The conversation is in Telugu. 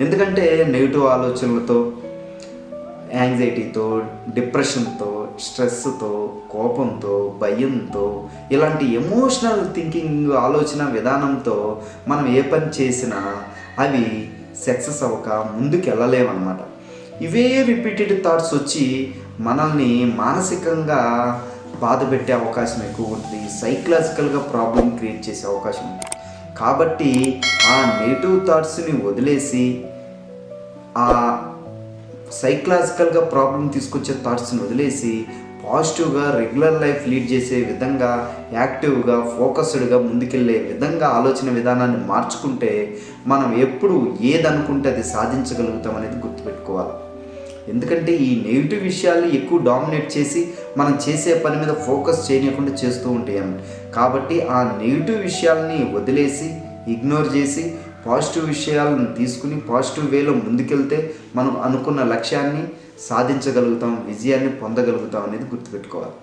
ఎందుకంటే నెగిటివ్ ఆలోచనలతో యాంగ్జైటీతో డిప్రెషన్తో స్ట్రెస్తో కోపంతో భయంతో ఇలాంటి ఎమోషనల్ థింకింగ్ ఆలోచన విధానంతో మనం ఏ పని చేసినా అవి సక్సెస్ అవ్వక ముందుకు వెళ్ళలేమన్నమాట ఇవే రిపీటెడ్ థాట్స్ వచ్చి మనల్ని మానసికంగా బాధ పెట్టే అవకాశం ఎక్కువ ఉంటుంది. సైకలాజికల్గా ప్రాబ్లం క్రియేట్ చేసే అవకాశం ఉంది. కాబట్టి ఆ నెగిటివ్ థాట్స్ని వదిలేసి ఆ సైకలాజికల్గా ప్రాబ్లం తీసుకొచ్చే థాట్స్ని వదిలేసి పాజిటివ్గా రెగ్యులర్ లైఫ్ లీడ్ చేసే విధంగా యాక్టివ్గా ఫోకస్డ్గా ముందుకెళ్ళే విధంగా ఆలోచన విధానాన్ని మార్చుకుంటే మనం ఎప్పుడు ఏదనుకుంటే అది సాధించగలుగుతాం అనేది గుర్తుపెట్టుకోవాలి. ఎందుకంటే ఈ నెగిటివ్ విషయాల్ని ఎక్కువ డామినేట్ చేసి మనం చేసే పని మీద ఫోకస్ చేయకుండా చేస్తూ ఉంటాయి కాబట్టి ఆ నెగిటివ్ విషయాల్ని వదిలేసి ఇగ్నోర్ చేసి పాజిటివ్ విషయాలను తీసుకుని పాజిటివ్ వేలో ముందుకెళ్తే మనం అనుకున్న లక్ష్యాన్ని సాధించగలుగుతాం విజయాన్ని పొందగలుగుతాం అనేది గుర్తుపెట్టుకోవాలి.